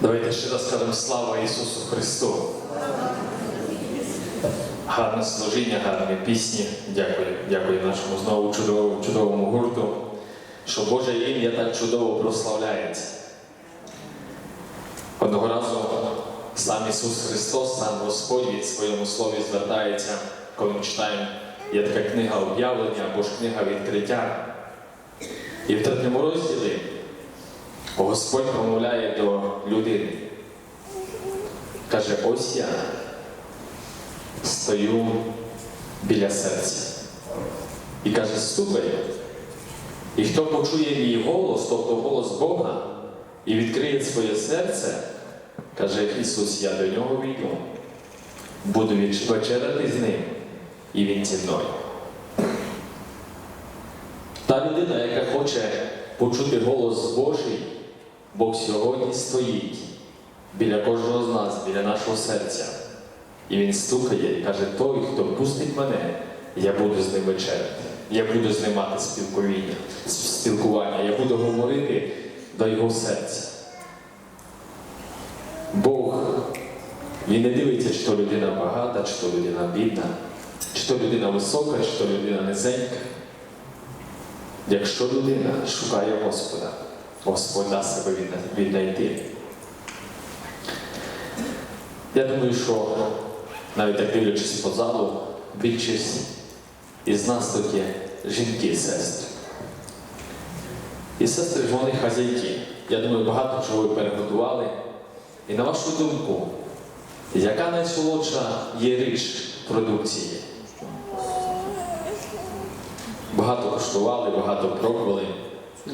Давайте ще раз скажемо слава Ісусу Христу. Гарне служіння, гарні пісні. Дякую, дякую нашому знову чудовому, чудовому гурту, що Боже ім'я так чудово прославляється. Одного разу сам Ісус Христос, сам Господь від своєму слові звертається, коли ми читаємо, є така книга об'явлення або ж книга відкриття. І в третьому розділі Господь промовляє до людини. Каже, ось я стою біля серця. І каже, стукай. І хто почує мій голос, тобто голос Бога, і відкриє своє серце, каже Ісус, я до нього війду, буду веч- вечеряти з ним, і Він зі мною. Та людина, яка хоче почути голос Божий, Бог сьогодні стоїть біля кожного з нас, біля нашого серця. І він стукає і каже, той, хто пустить мене, я буду з ним вечеряти. Я буду з ним мати спілкування, спілкування, я буду говорити до його серця. Бог, він не дивиться, то людина багата, чи то людина бідна, чи то людина висока, чи то людина низенька. Якщо людина шукає Господа, Господь дасть себе відна- віднайти. Я думаю, що навіть так дивлячись по залу, більшість із нас тут є жінки, сестри. І сестри ж вони хазяйки. Я думаю, багато чого ви переготували. І на вашу думку, яка найсолодша є річ продукції? Багато куштували, багато пробували,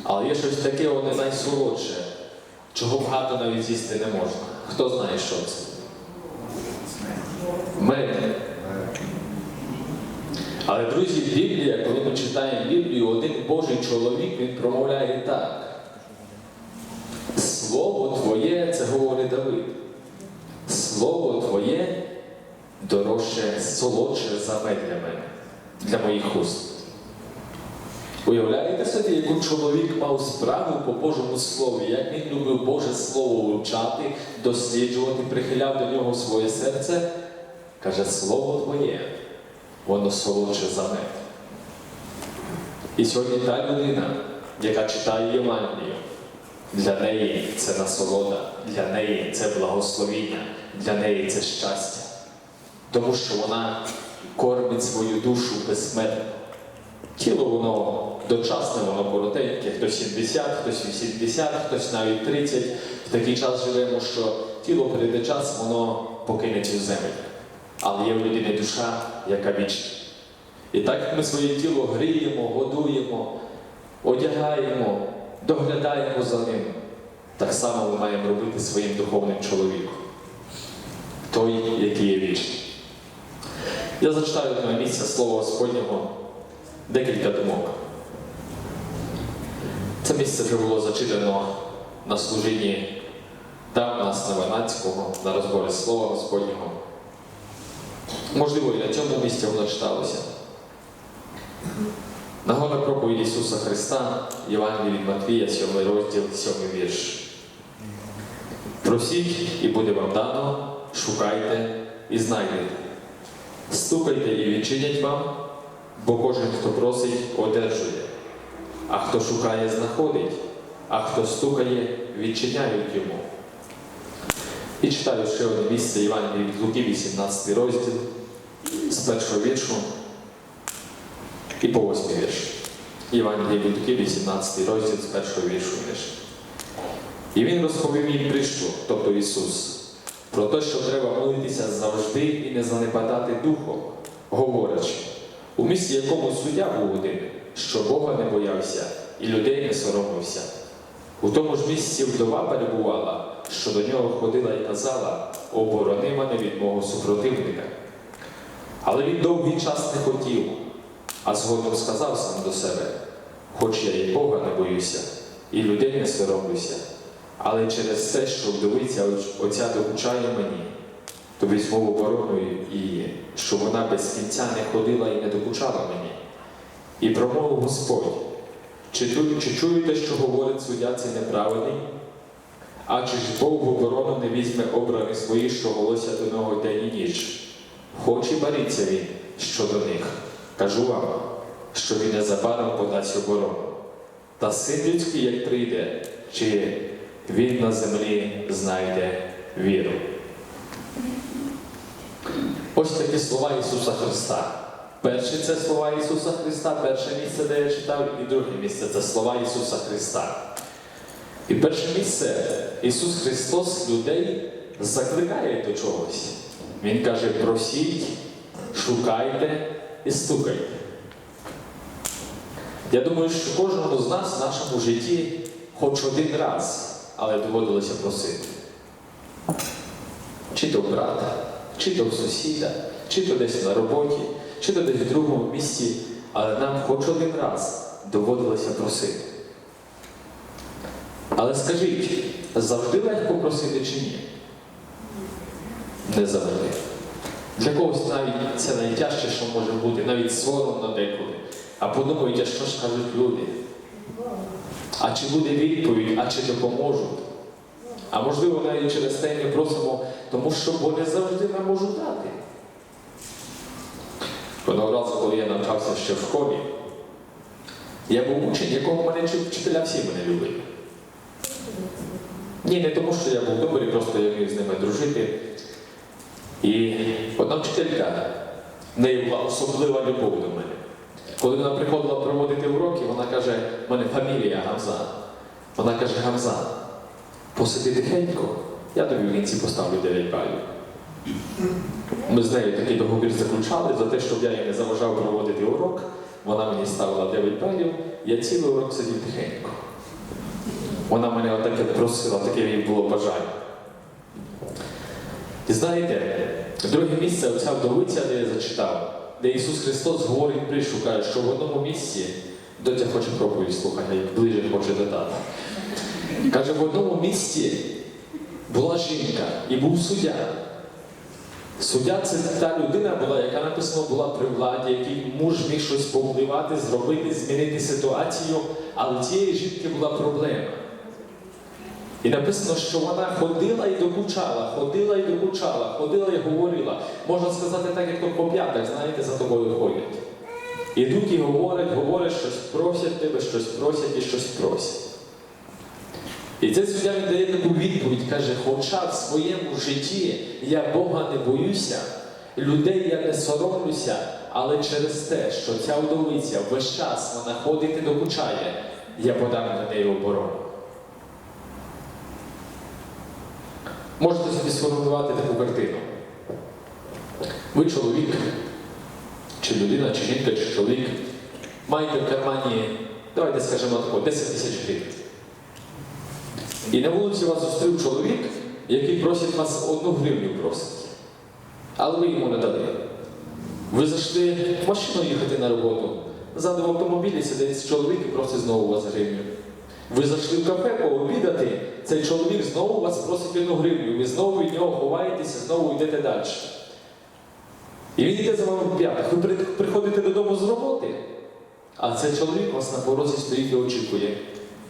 але є щось таке, воно найсолодше, чого багато навіть з'їсти не можна. Хто знає, що це? Мед. Але, друзі, Біблія, коли ми читаємо Біблію, один Божий чоловік він промовляє так. Слово Твоє, це говорить Давид. Слово Твоє дорожче, солодше за мед для мене, для моїх уст. Уявляєте собі, яку чоловік мав справу по Божому Слові, як він любив Боже Слово вивчати, досліджувати, прихиляв до нього своє серце, каже, Слово Твоє, воно солодше за мед. І сьогодні та людина, яка читає Євангелію, для неї це насолода, для неї це благословіння, для неї це щастя. Тому що вона кормить свою душу безсмертно. Тіло воно дочасне, воно коротеньке, хтось 70, хтось 80, хтось навіть 30. В такий час живемо, що тіло прийде час, воно покине цю землю. Але є в людини душа, яка вічна. І так як ми своє тіло гріємо, годуємо, одягаємо, доглядаємо за ним, так само ми маємо робити своїм духовним чоловіком. Той, який є вічний. Я зачитаю на місце Слова Господнього декілька думок. Це місце вже було зачитано на служінні там, у на розборі Слова Господнього. Можливо, і на цьому місці воно читалося. Нагода проповідь Ісуса Христа, Євангелії від Матвія, 7 розділ, 7 вірш. Просіть, і буде вам дано, шукайте і знайдете. Стукайте і відчинять вам, бо кожен, хто просить, одержує, а хто шукає, знаходить, а хто стукає, відчиняють йому. І читаю ще одне місце Євангелії від Луки, 18 розділ, з першого віршу і по восьмий вірш. Євангелії від Луки, 18 розділ з першого віршу вірш. І він розповів їм притчу, тобто Ісус, про те, що треба молитися завжди і не занепадати духом, говорячи, у місті якому суддя був один, що Бога не боявся і людей не соромився. У тому ж місці вдова перебувала, що до нього ходила і казала, оборони мене від мого супротивника. Але він довгий час не хотів, а згодом сказав сам до себе, хоч я і Бога не боюся, і людей не соромлюся, але через те, що вдовиця оця докучає мені, то візьму в оборону її, щоб вона без кінця не ходила і не докучала мені. І промовив Господь, чи, чи чуєте, що говорить суддя цей неправедний? А чи ж Бог в оборону не візьме обраних своїх, що волосся до нього день і ніч? Хоч і боріться він щодо них. Кажу вам, що він незабаром подасть оборону. Та син людський, як прийде, чи він на землі знайде віру. Ось такі слова Ісуса Христа. Перше це слова Ісуса Христа, перше місце, де я читав, і друге місце це слова Ісуса Христа. І перше місце Ісус Христос людей закликає до чогось. Він каже: просіть, шукайте і стукайте. Я думаю, що кожному з нас в нашому житті хоч один раз, але доводилося просити. Чи то брата, чи то в сусіда, чи то десь на роботі, чи то десь в другому місці, але нам хоч один раз доводилося просити. Але скажіть, завжди легко просити чи ні? Не завжди. Для когось навіть це найтяжче, що може бути, навіть соромно деколи. А подумають, а що ж кажуть люди? А чи буде відповідь, а чи допоможуть? А можливо, навіть через те не просимо, тому що бо не завжди нам можуть дати. Одного разу, коли я навчався ще в школі, я був учень, якого мене вчителя всі мене любили. Ні, не тому, що я був добрий, просто я міг з ними дружити. І одна вчителька, в неї була особлива любов до мене. Коли вона приходила проводити уроки, вона каже, в мене фамілія Гамза. Вона каже, Гамза, посиди тихенько, я тобі в кінці поставлю 9 балів. Ми з нею такий договір заключали за те, щоб я їй не заважав проводити урок. Вона мені ставила 9 балів, я цілий урок сидів тихенько. Вона мене отаке просила, таке їй було бажання. І знаєте, друге місце оця вдовиця, де я зачитав, де Ісус Христос говорить притчу, каже, що в одному місці, доця хоче проповідь слухати, ближе хоче додати. Каже, в одному місці була жінка і був суддя. Суддя це та людина була, яка написано була при владі, який муж міг щось повпливати, зробити, змінити ситуацію, але цієї жінки була проблема. І написано, що вона ходила і докучала, ходила і докучала, ходила і говорила. Можна сказати так, як то по п'ятах, знаєте, за тобою ходять. Ідуть і говорять, говорять, щось просять тебе, щось просять і щось просять. І цей суддя він дає таку відповідь, каже, хоча в своєму житті я Бога не боюся, людей я не соромлюся, але через те, що ця вдовиця весь час вона ходить і докучає, я подам на неї оборону. Можете собі сформулювати таку картину. Ви чоловік, чи людина, чи жінка, чи чоловік, маєте в кармані, давайте скажемо тако, 10 тисяч гривень. І на вулиці вас зустрів чоловік, який просить вас одну гривню просить. Але ви йому не дали. Ви зайшли в машину їхати на роботу. Ззаду в автомобілі сидить чоловік і просить знову у вас гривню. Ви зайшли в кафе пообідати, цей чоловік знову вас просить одну гривню. Ви знову від нього ховаєтеся, знову йдете далі. І він йде за вами в п'ятих. Ви приходите додому з роботи, а цей чоловік вас на порозі стоїть і очікує.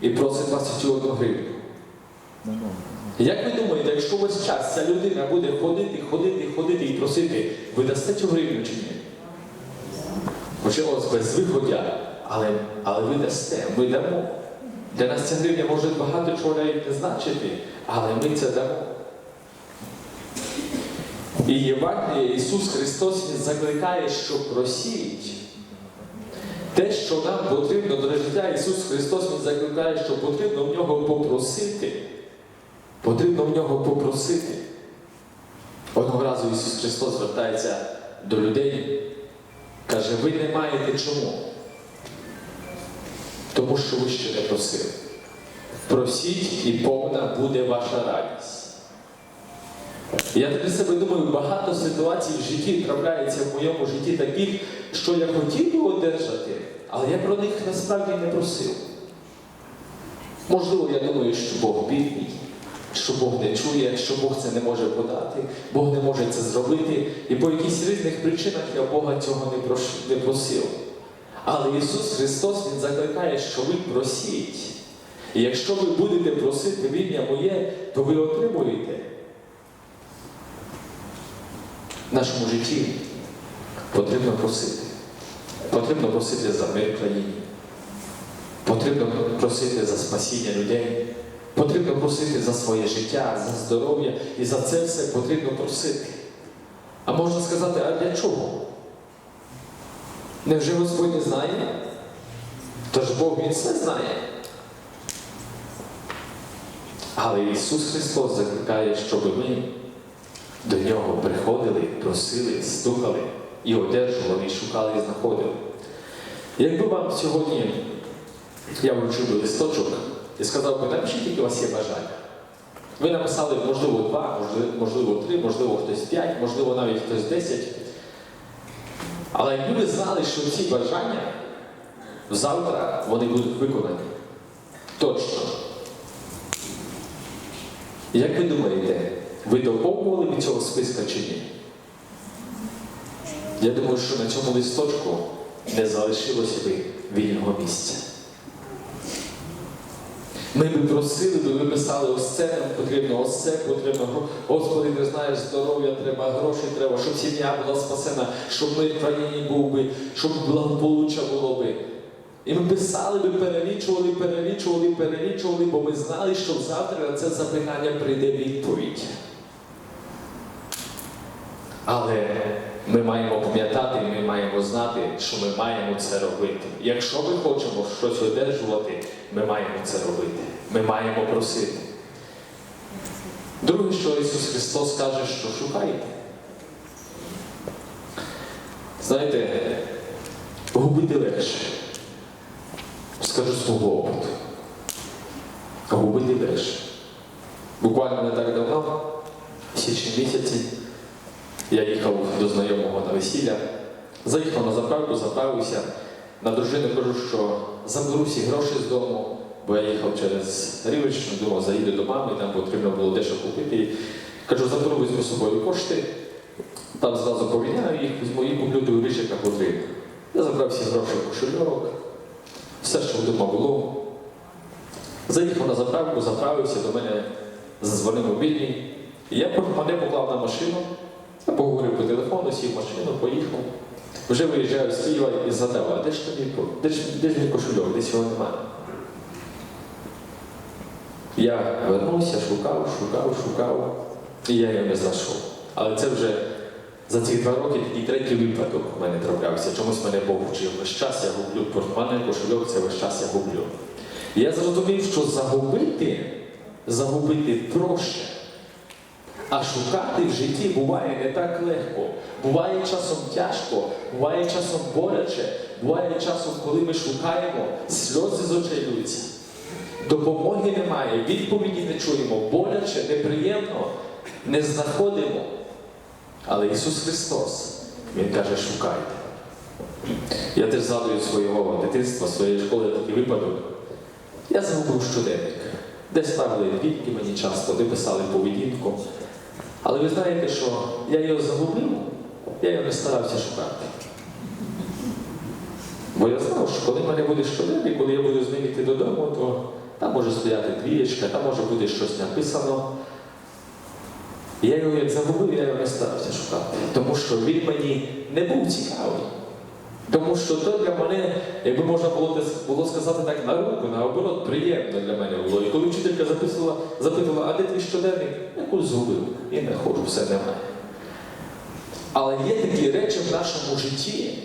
І просить вас цю одну гривню. Як ви думаєте, якщо весь час ця людина буде ходити, ходити, ходити і просити, ви дасте цю гривню чи ні? Можливо, без виходя, але, але ви дасте, ми дамо. Для нас ця гривня може багато чого навіть не значити, але ми це дамо. І Євангеліє Ісус Христос закликає, що просіть. Те, що нам потрібно до життя, Ісус Христос закликає, що потрібно в нього попросити. Потрібно в нього попросити. Одного разу Ісус Христос звертається до людей, каже, ви не маєте чому. Тому що ви ще не просили. Просіть, і повна буде ваша радість. Я для себе думаю, багато ситуацій в житті трапляється в моєму житті таких, що я хотів би одержати, але я про них насправді не просив. Можливо, я думаю, що Бог бідний, що Бог не чує, що Бог це не може подати, Бог не може це зробити, і по якихось різних причинах я Бога цього не, прош... не просив. Але Ісус Христос Він закликає, що ви просіть. І якщо ви будете просити в ім'я моє, то ви отримуєте. В нашому житті потрібно просити. Потрібно просити за мир в країні. Потрібно просити за спасіння людей. Потрібно просити за своє життя, за здоров'я. І за це все потрібно просити. А можна сказати, а для чого? Невже Господь не знає? Тож Бог Він все знає. Але Ісус Христос закликає, щоб ми до Нього приходили, просили, стукали і одержували, і шукали, і знаходили. Якби вам сьогодні я вручив листочок і сказав би, напишіть, які у вас є бажання. Ви написали, можливо, два, можливо, три, можливо, хтось п'ять, можливо, навіть хтось десять. Але якби ви знали, що ці бажання завтра вони будуть виконані. Точно. Як ви думаєте, ви доповнювали б цього списка чи ні? Я думаю, що на цьому листочку не залишилося би вільного місця. Ми би просили, би ви писали, ось це нам потрібно, ось це потрібно. Господи, ти знаєш, здоров'я треба, грошей треба, щоб сім'я була спасена, щоб мир в країні був би, щоб благополуччя було би. І ми писали би, перелічували, перелічували, перелічували, бо ми знали, що завтра на це запитання прийде відповідь. Але ми маємо пам'ятати, ми маємо знати, що ми маємо це робити. Якщо ми хочемо щось одержувати, ми маємо це робити. Ми маємо просити. Друге, що Ісус Христос каже, що шукайте. Знаєте, губити легше. Скажу свого опиту. Губити легше. Буквально не так давно, в січні місяці, я їхав до знайомого на весілля, заїхав на заправку, заправився. На дружину кажу, що заберу всі гроші з дому, бо я їхав через Рівищну, думав, заїду до мами, там потрібно було дещо купити. Кажу, заберу візьму з собою кошти, там зразу поміняю їх, візьму і куплю до річ, яка. Я забрав всі гроші в кошельок, все, що вдома було. Заїхав на заправку, заправився, до мене зазвонив мобільний. І я мене поклав на машину, я поговорив по телефону, сів в машину, поїхав. Вже виїжджаю з Києва і згадав, а де ж тобі, де ж, де ж мій кошельок, десь його немає. Я вернувся, шукав, шукав, шукав, і я його не знайшов. Але це вже за ці два роки такий третій випадок у мене траплявся. Чомусь мене Бог вчив. Весь час я гублю портмоне, кошельок це весь час я гублю. І я зрозумів, що загубити, загубити проще. А шукати в житті буває не так легко. Буває часом тяжко, буває часом боляче, буває часом, коли ми шукаємо, сльози з очей ллються. Допомоги немає, відповіді не чуємо, боляче, неприємно, не знаходимо. Але Ісус Христос, Він каже, шукайте. Я теж згадую свого дитинства, своєї школи такий випадок. Я загубив щоденник, де ставили відки мені часто, де писали поведінку. Але ви знаєте, що я його загубив, я його не старався шукати. Бо я знав, що коли в мене буде щоденник, коли я буду з ним йти додому, то там може стояти двієчка, там може бути щось написано. Я його як загубив, я його не старався шукати. Тому що він мені не був цікавий. Тому що то для мене, якби можна було, було сказати так на руку, наоборот, приємно для мене було. І коли вчителька записувала, запитувала, а де твій щоденник? Якусь згубив. І не ходжу, все немає. Але є такі речі в нашому житті,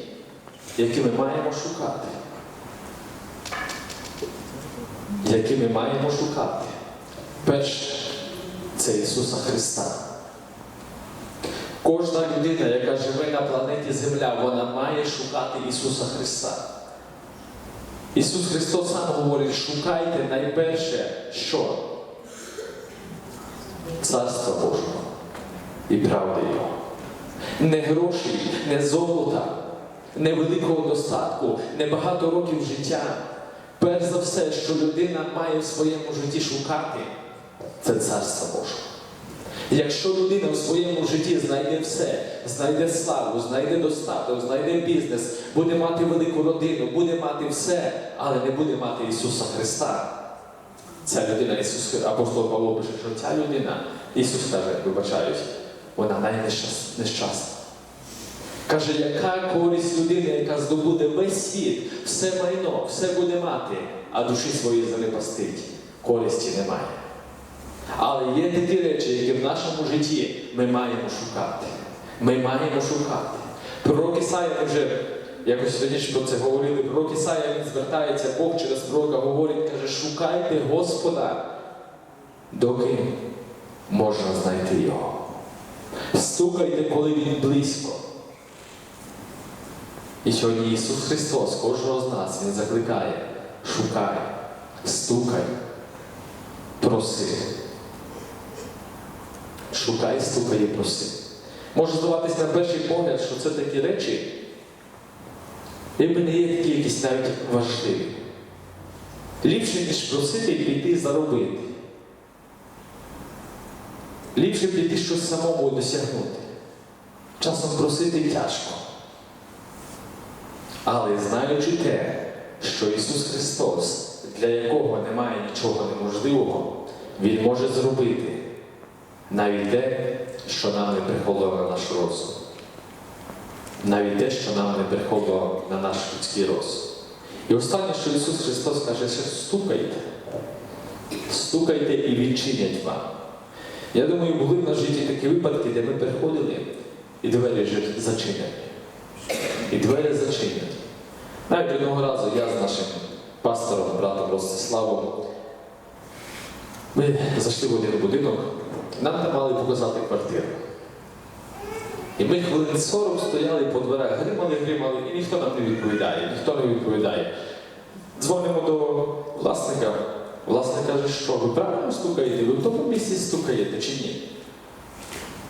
які ми маємо шукати. Які ми маємо шукати. Перше, це Ісуса Христа. Кожна людина, яка живе на планеті Земля, вона має шукати Ісуса Христа. Ісус Христос сам говорить, шукайте найперше, що? Царство Божого і правди Його. Не грошей, не золота, не великого достатку, не багато років життя. Перш за все, що людина має в своєму житті шукати, це царство Боже. Якщо людина в своєму житті знайде все, знайде славу, знайде достаток, знайде бізнес, буде мати велику родину, буде мати все, але не буде мати Ісуса Христа, ця людина, Ісус, апостол Павло пише, що ця людина, Ісус каже, вибачаюсь, вона найнещасна. Каже, яка користь людини, яка здобуде весь світ, все майно, все буде мати, а душі свої занепастить. Користі немає. Але є такі речі, які в нашому житті ми маємо шукати. Ми маємо шукати. Пророк Ісая, вже якось раніше про це говорили. Пророк Ісая він звертається, Бог через пророка говорить, каже, шукайте Господа, доки можна знайти його. Стукайте, коли він близько. І сьогодні Ісус Христос, кожного з нас, Він закликає, шукай, стукай, проси. Шукай, стукай і проси. Може здаватись на перший погляд, що це такі речі, якби не є такі якісь навіть важливі. Ліпше, ніж просити піти заробити. Ліпше піти щось самому досягнути. Часом просити тяжко. Але знаючи те, що Ісус Христос, для якого немає нічого неможливого, Він може зробити навіть те, що нам не приходило на наш розум. Навіть те, що нам не приходило на наш людський розум. І останнє, що Ісус Христос каже, що стукайте. Стукайте і відчинять вам. Я думаю, були в нас житті такі випадки, де ми приходили, і двері зачинені. І двері зачинені. Навіть одного разу я з нашим пастором, братом Ростиславом, ми зайшли в один будинок, нам там мали показати квартиру. І ми хвилин 40 стояли по дверях, гримали, гримали, і ніхто нам не відповідає, ніхто не відповідає. Дзвонимо до власника. Власник каже, що ви правильно стукаєте, ви в тому місці стукаєте чи ні?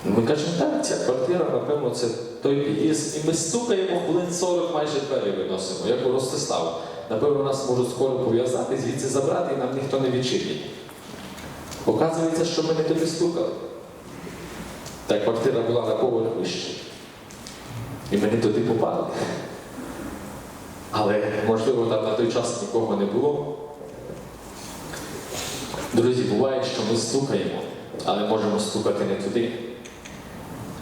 Ми кажемо, так, ця квартира, напевно, це той під'їзд. І ми стукаємо хвилин 40 майже двері виносимо, як у Ростислав. Напевно, нас можуть скоро пов'язати, звідси забрати, і нам ніхто не відчинить. Оказується, що ми не туди стукали. Та квартира була на поверх вище. І ми не туди попали. Але, можливо, там на той час нікого не було. Друзі, буває, що ми стукаємо, але можемо стукати не туди.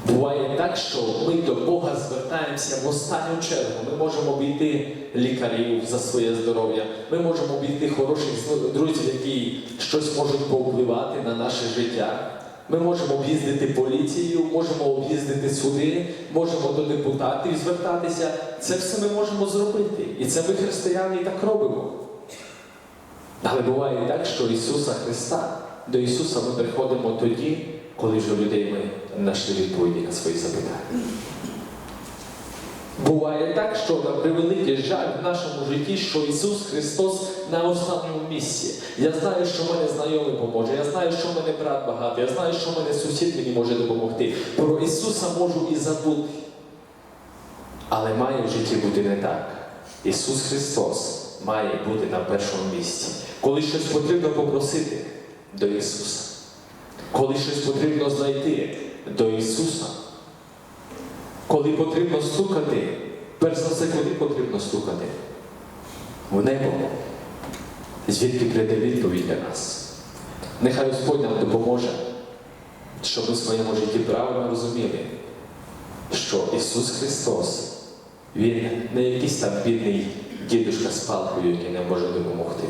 Буває так, що ми до Бога звертаємося в останню чергу. Ми можемо обійти лікарів за своє здоров'я, ми можемо обійти хороших друзів, які щось можуть повпливати на наше життя. Ми можемо об'їздити поліцію, можемо об'їздити суди, можемо до депутатів звертатися. Це все ми можемо зробити. І це ми, християни, і так робимо. Але буває так, що Ісуса Христа, до Ісуса ми приходимо тоді, коли вже людей ми знайшли відповіді на свої запитання. Буває так, що на превеликий жаль в нашому житті, що Ісус Христос на останньому місці. Я знаю, що в мене знайомий поможе, я знаю, що в мене брат багатий, я знаю, що в мене сусід мені може допомогти. Про Ісуса можу і забути. Але має в житті бути не так. Ісус Христос має бути на першому місці. Коли щось потрібно попросити до Ісуса, коли щось потрібно знайти до Ісуса, коли потрібно стукати, перш за все, куди потрібно стукати? В небо, звідки прийде відповідь для нас. Нехай Господь нам допоможе, щоб ми в своєму житті правильно розуміли, що Ісус Христос, Він не якийсь там бідний дідушка з палкою, який не може допомогти.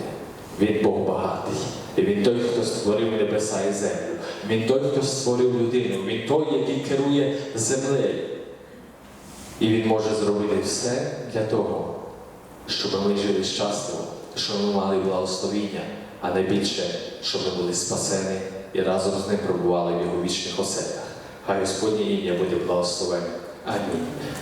Він Бог багатий. І Він той, хто створив небеса і землю. Він той, хто створив людину. Він той, який керує землею. І Він може зробити все для того, щоб ми жили щасливо, щоб ми мали благословіння, а найбільше, щоб ми були спасені і разом з ним пробували в його вічних оселях. Хай Господнє ім'я буде благословене. Амінь.